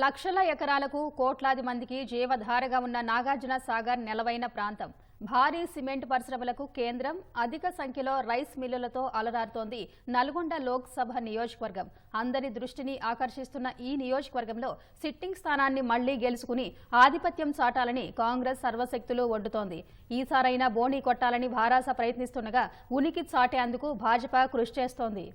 లక్షల ఎకరాలకు కోట్లాది మందికి జీవధారగా ఉన్న నాగార్జున సాగర్ నెలవైన ప్రాంతం. భారీ సిమెంట్ పరిశ్రమలకు కేంద్రం అధిక సంఖ్యలో రైస్ మిల్లులతో అలరారుతోంది నల్గొండ లోక్సభ నియోజకవర్గం. అందరి దృష్టిని ఆకర్షిస్తున్న ఈ నియోజకవర్గంలో సిట్టింగ్ స్థానాన్ని మళ్ళీ గెలుచుకుని ఆధిపత్యం చాటాలని కాంగ్రెస్ సర్వశక్తులు ఒడ్డుతోంది. ఈసారైనా బోణీ కొట్టాలని భారాస ప్రయత్నిస్తుండగా ఉనికి చాటేందుకు భాజపా కృషి చేస్తోంది.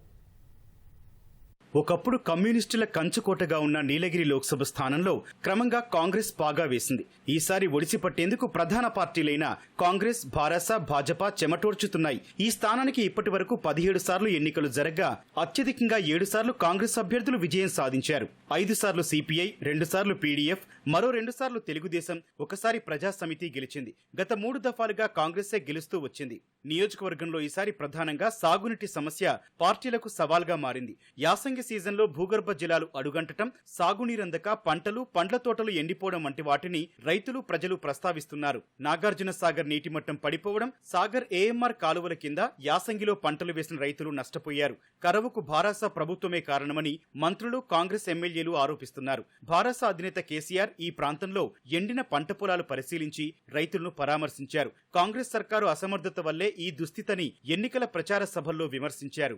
ఒకప్పుడు కమ్యూనిస్టుల కంచుకోటగా ఉన్న నీలగిరి లోక్సభ స్థానంలో క్రమంగా కాంగ్రెస్ పాగా వేసింది. ఈసారి ఒడిసి పట్టేందుకు ప్రధాన పార్టీలైన కాంగ్రెస్ భారస భాజపా చెమటోర్చుతున్నాయి ఈ స్థానానికి ఇప్పటి వరకు పదిహేడు సార్లు ఎన్నికలు జరగ్గా అత్యధికంగా ఏడు సార్లు కాంగ్రెస్ అభ్యర్థులు విజయం సాధించారు. ఐదు సార్లు సిపిఐ రెండు సార్లు పీడీఎఫ్ మరో రెండు సార్లు తెలుగుదేశం ఒకసారి ప్రజా సమితి గెలిచింది. గత మూడు దఫాలుగా కాంగ్రెసే గెలుస్తూ వచ్చింది. నియోజకవర్గంలో ఈసారి ప్రధానంగా సాగునీటి సమస్య పార్టీలకు సవాల్గా మారింది. యాసంగి సీజన్లో భూగర్భ జలాలు అడుగంటటం సాగునీరందక పంటలు పండ్ల తోటలు ఎండిపోవడం వంటి వాటిని రైతులు ప్రజలు ప్రస్తావిస్తున్నారు. నాగార్జున సాగర్ నీటి మట్టం పడిపోవడం సాగర్ ఏఎంఆర్ కాలువల కింద యాసంగిలో పంటలు వేసిన రైతులు నష్టపోయారు. కరవుకు భారాస ప్రభుత్వమే కారణమని మంత్రులు కాంగ్రెస్ ఎమ్మెల్యేలు ఆరోపిస్తున్నారు. భారాస అధినేత కేసీఆర్ ఈ ప్రాంతంలో ఎండిన పంట పొలాలు పరిశీలించి రైతులను పరామర్శించారు. కాంగ్రెస్ సర్కారు అసమర్థత వల్లే ఈ దుస్థితిని ఎన్నికల ప్రచార సభల్లో విమర్శించారు.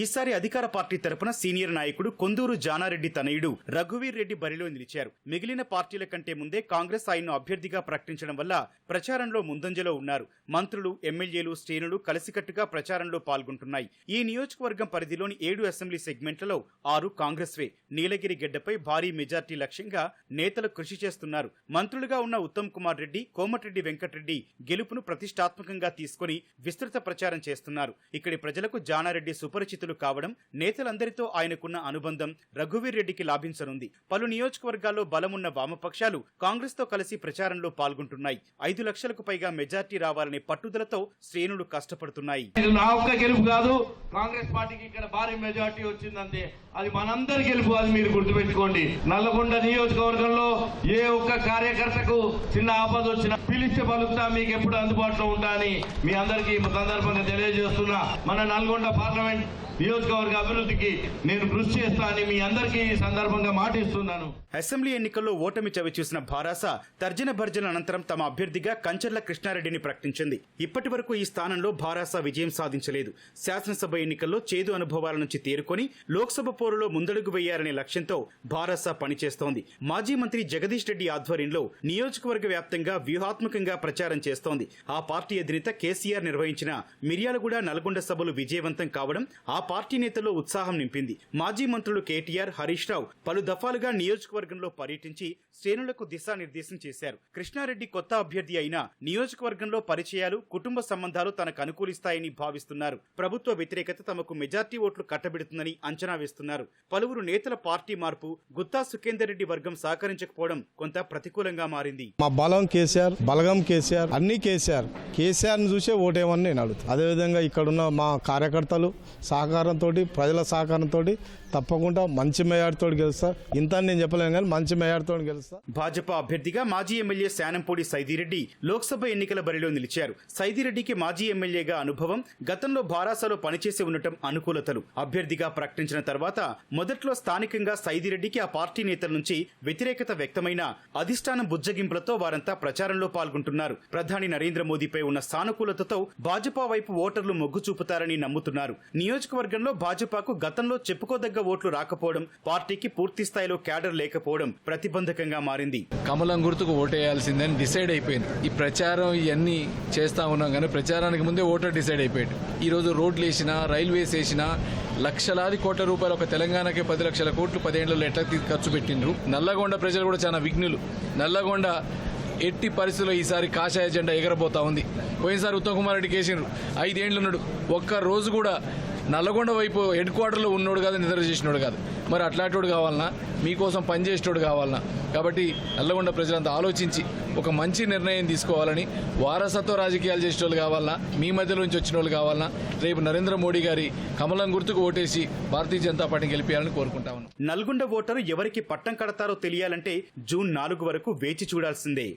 ఈసారి అధికార పార్టీ తరపున సీనియర్ నాయకుడు కొందూరు జానారెడ్డి తనయుడు రఘువీర్ రెడ్డి బరిలో నిలిచారు. మిగిలిన పార్టీల కంటే ముందే కాంగ్రెస్ ఆయన్ను అభ్యర్థిగా ప్రకటించడం వల్ల ప్రచారంలో ముందంజలో ఉన్నారు. మంత్రులు ఎమ్మెల్యేలు శ్రేణులు కలిసికట్టుగా ప్రచారంలో పాల్గొంటున్నాయి. ఈ నియోజకవర్గం పరిధిలోని ఏడు అసెంబ్లీ సెగ్మెంట్లలో ఆరు కాంగ్రెస్వే. నీలగిరి గడ్డపై భారీ మెజార్టీ లక్ష్యంగా నేతలు కృషి చేస్తున్నారు. మంత్రులుగా ఉన్న ఉత్తమ్ కుమార్ రెడ్డి కోమటిరెడ్డి వెంకటరెడ్డి గెలుపును ప్రతిష్టాత్మకంగా తీసుకుని విస్తృత ప్రచారం చేస్తున్నారు. ఇక్కడి ప్రజలకు జానారెడ్డి నేతలు కావడం నేతలందరితో ఆయనకున్న అనుబంధం రఘువీర్ రెడ్డికి లాభించనుంది. పలు నియోజకవర్గాల్లో బలమున్న వామపక్షాలు కాంగ్రెస్తో కలిసి ప్రచారంలో పాల్గొంటున్నాయి. ఐదు లక్షలకు పైగా మెజార్టీ రావాలనే పట్టుదలతో శ్రేణులు కష్టపడుతున్నాయి. నా ఒక్క గెలుపు కాదు. కాంగ్రెస్ పార్టీకి ఇక్కడ భారీ మెజార్టీ వచ్చిందంటే అది మనందరి గెలుపు అది మీరు గుర్తుపెట్టుకోండి. నల్లగొండ నియోజకవర్గంలో ఏ ఒక్క కార్యకర్తకు చిన్న ఆపద వచ్చినా పిలిస్తే పలుకుతా మీకు ఎప్పుడు అందుబాటులో ఉంటా అని మీ అందరికీ సందర్భంగా తెలియజేస్తున్నా. మన నల్గొండ పార్లమెంట్ నియోజకవర్గ అభివృద్ధికి నేను కృషి చేస్తానని మీ అందరికీ ఈ సందర్భంగా మాటిస్తున్నాను. అసెంబ్లీ ఎన్నికల్లో ఓటమి చవిచూసిన భారాస తర్జన భర్జన అనంతరం తమ అభ్యర్థిగా కంచర్ల కృష్ణారెడ్డిని ప్రకటించింది. ఇప్పటి వరకు ఈ స్థానంలో భారాస విజయం సాధించలేదు. శాసనసభ ఎన్నికల్లో చేదు అనుభవాల నుంచి తేరుకొని లోక్సభ పోరులో ముందడుగు వేయాలనే లక్ష్యంతో భారాస పనిచేస్తోంది. మాజీ మంత్రి జగదీష్ రెడ్డి ఆధ్వర్యంలో నియోజకవర్గ వ్యాప్తంగా వ్యూహాత్మకంగా ప్రచారం చేస్తోంది. ఆ పార్టీ అధినేత కేసీఆర్ నిర్వహించిన మిర్యాలగూడ నల్గొండ సభలు విజయవంతం కావడం ఆ పార్టీ నేతల్లో ఉత్సాహం నింపింది. మాజీ మంత్రులు కేటీఆర్ హరీష్ రావు పలు దఫాలుగా నియోజకవర్గంలో పర్యటించి శ్రేణులకు దిశానిర్దేశం చేశారు. కృష్ణారెడ్డి కొత్త అభ్యర్థి అయినా నియోజకవర్గంలో పరిచయాలు కుటుంబ సంబంధాలు తనకు అనుకూలిస్తాయని భావిస్తున్నారు. ప్రభుత్వ వ్యతిరేకత తమకు మెజార్టీ ఓట్లు కట్టబెడుతుందని అంచనా వేస్తున్నారు. పలువురు నేతల పార్టీ మార్పు గుత్తా సుఖేందర్ రెడ్డి వర్గం సహకరించకపోవడం కొంత ప్రతికూలంగా మారింది. మా బలం కేసీఆర్ బలగం కేసీఆర్ అన్ని కేసీఆర్. కేసీఆర్ చూసే ఓటేమని నేను అడుగుతాను అదేవిధంగా ఇక్కడున్న మా కార్యకర్తలు సహకారంతో ప్రజల సహకారంతో తప్పకుండా మంచి మేయాడితో గెలుస్తా. ఇంత అని నేను చెప్పలేను కానీ మంచి మేయాడితో గెలుస్తా. భాజపా అభ్యర్థిగా మాజీ ఎమ్మెల్యే శానంపూడి సైదిరెడ్డి లోక్సభ ఎన్నికల బరిలో నిలిచారు. సైదిరెడ్డికి మాజీ ఎమ్మెల్యేగా అనుభవం గతంలో బారాసలో పనిచేసి ఉండటం అనుకూలతలు. అభ్యర్థిగా ప్రకటించిన తర్వాత మొదట్లో స్థానికంగా సైదిరెడ్డికి ఆ పార్టీ నేతల నుంచి వ్యతిరేకత వ్యక్తమైన అధిష్టానం బుజ్జగింపులతో వారంతా ప్రచారంలో పాల్గొంటున్నారు. ప్రధాని నరేంద్ర మోదీపై ఉన్న సానుకూలతతో భాజపా వైపు ఓటర్లు మొగ్గు చూపుతారని నమ్ముతున్నారు. నియోజకవర్గ నియోజకవర్గంలో భాజపాకు గతంలో చెప్పుకోదగ్గ ఓట్లు రాకపోవడం పార్టీకి పూర్తి స్థాయిలో క్యాడర్ లేకపోవడం ప్రతిబంధకంగా మారింది. కమలం గుర్తుకు ఓటేయాల్సిందని డిసైడ్ అయిపోయింది. ఈ ప్రచారం ఇవన్నీ చేస్తా ఉన్నాం కానీ ప్రచారానికి ముందే ఓటర్ డిసైడ్ అయిపోయాడు. ఈ రోజు రోడ్లు వేసినా రైల్వేస్ వేసినా లక్షలాది కోట్ల రూపాయలు ఒక తెలంగాణకి పది లక్షల కోట్లు పదేళ్ళలో ఎట్లా ఖర్చు పెట్టిండ్రు. నల్లగొండ ప్రజలు కూడా చాలా విఘ్నులు. నల్లగొండ ఎట్టి పరిస్థితుల్లో ఈసారి కాషాయ జెండా ఎగరబోతా ఉంది. పోయినసారి ఉత్తమ్ కుమార్ రెడ్డి కేసిండ్రు. ఐదేండ్లున్నాడు. ఒక్క రోజు కూడా నల్లగొండ వైపు హెడ్ క్వార్టర్లో ఉన్నోడు కాదు నిద్ర చేసినోడు కాదు. మరి అట్లాంటోడు కావాలన్నా మీకోసం పనిచేసేటోడు కావాలన్నా కాబట్టి నల్లగొండ ప్రజలంతా ఆలోచించి ఒక మంచి నిర్ణయం తీసుకోవాలని వారసత్వ రాజకీయాలు చేసేటోళ్ళు కావాలన్నా మీ మధ్య నుంచి వచ్చిన వాళ్ళు కావాలన్నా రేపు నరేంద్ర మోడీ గారి కమలం గుర్తుకు ఓటేసి భారతీయ జనతా పార్టీని గెలిపేయాలని కోరుకుంటా ఉన్నాం. నల్గొండ ఓటరు ఎవరికి పట్టం కడతారో తెలియాలంటే జూన్ నాలుగు వరకు వేచి చూడాల్సిందే.